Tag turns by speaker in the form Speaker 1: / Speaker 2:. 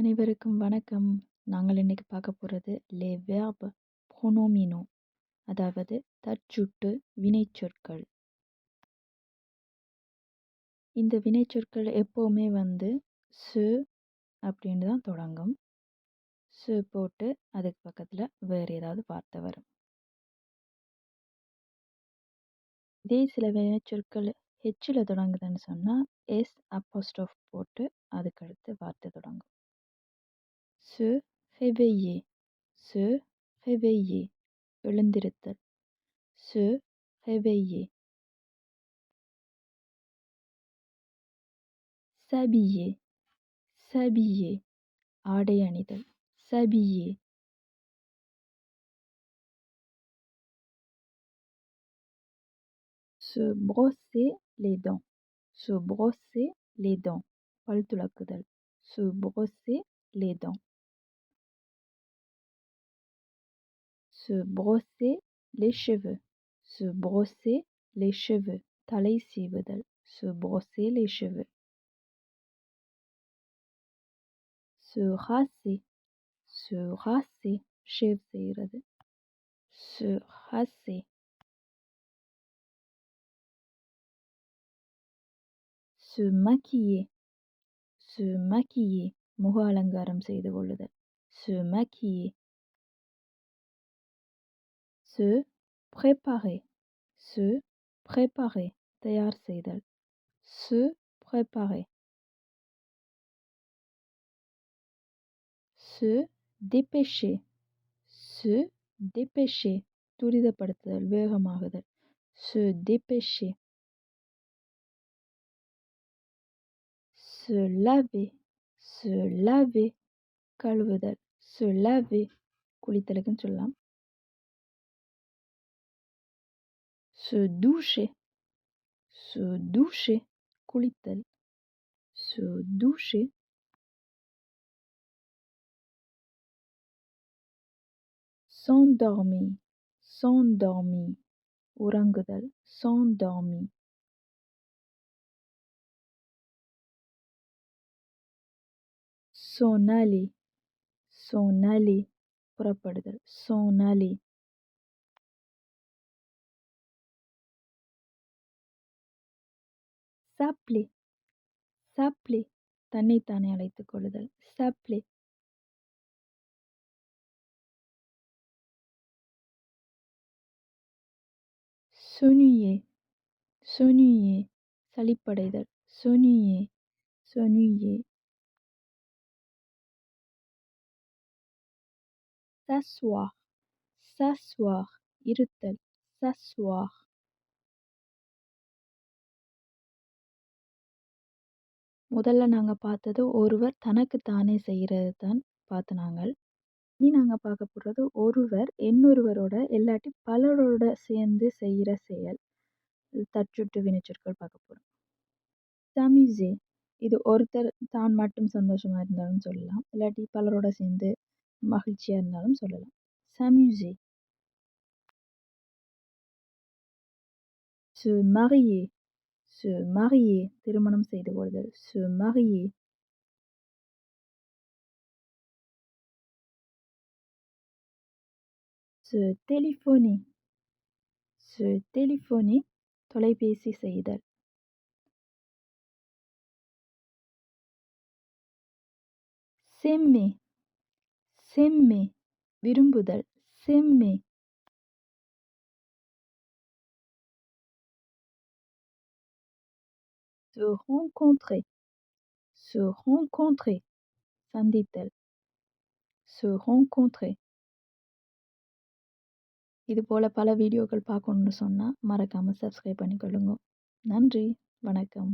Speaker 1: அனைவருக்கும் வணக்கம். நாங்கள் இன்னைக்கு பார்க்க போகிறது லே வேப் பொனோமினோ அதாவது தற்சுட்டு வினைச்சொற்கள். இந்த வினைச்சொற்கள் எப்போவுமே வந்து சு அப்படின்னு தான் தொடங்கும். சு போட்டு அதுக்கு பக்கத்தில் வேறு ஏதாவது வார்த்தை வரும். இதே சில வினைச்சொற்கள் ஹெச்சில் தொடங்குதுன்னு சொன்னால் எஸ் அப்போஸ்டோஃப் போட்டு அதுக்கடுத்து வார்த்தை தொடங்கும். "se réveiller", "se réveiller" எழுந்திருத்தல். "se réveiller". "s'habiller", "s'habiller" ஆடை அணிதல். "s'habiller". "se brosser les dents", "se brosser les dents" பல் துலக்குதல். "se brosser les dents". se brosser les cheveux, se brosser les cheveux, taleisibadal, se brosser les cheveux. Se rasser, se rasser, chevseirade, se rasser. Se maquiller, se maquiller, muha alangaram se maquiller. "Se préparer", "se préparer" தயார் செய்தல். "se préparer". "se dépêcher", "se dépêcher" துரிதப்படுத்துதல் வேகமாகுதல். "se dépêcher". "se laver", "se laver" கழுவுதல். "se laver" குளித்தலுக்குன்னு சொல்லலாம். se doucher, se doucher, coulit-elle, se doucher. S'endormir, s'endormir, orang-elle, s'endormir. S'en aller, s'en aller, s'en aller. சாப்ளி சாப்ளி தன்னைத்தானே அழைத்துக் கொள்ளுதல் சாப்ளி சுனியே சுனியே சளிப்படைதல் சுனியே சுனியே சஸ்வா s'asseoir இருத்தல் சஸ்வா முதல்ல நாங்க பார்த்தது ஒருவர் தனக்குத் தானே செய்கிறது தான் பார்த்தனாங்கள். இனி நாங்க பார்க்க போறது ஒருவர் இன்னொருவரோட இல்லாட்டி பலரோட சேர்ந்து செய்கிற செயல். தற்சுட்டு வினைச்சொற்கள் பார்க்க போறோம். "s'amuser" இது ஒருத்தர் தான் மட்டும் சந்தோஷமா இருந்தாலும் சொல்லலாம். இல்லாட்டி பலரோட சேர்ந்து மகிழ்ச்சியா இருந்தாலும் சொல்லலாம். "s'amuser". "se marier", "se marier" திருமணம் செய்து கொள்ளுதல். "se marier". "se téléphoner", "se téléphoner" தொலைபேசி செய்தல். "s'aimer", "s'aimer" விரும்புதல். "s'aimer". "se rencontrer", "se rencontrer" சந்தித்தல். "se rencontrer". இது போல பல வீடியோக்கள் பார்க்கணும்னு சொன்னால் மறக்காமல் சப்ஸ்கிரைப் பண்ணிக்கொள்ளுங்க. நன்றி. வணக்கம்.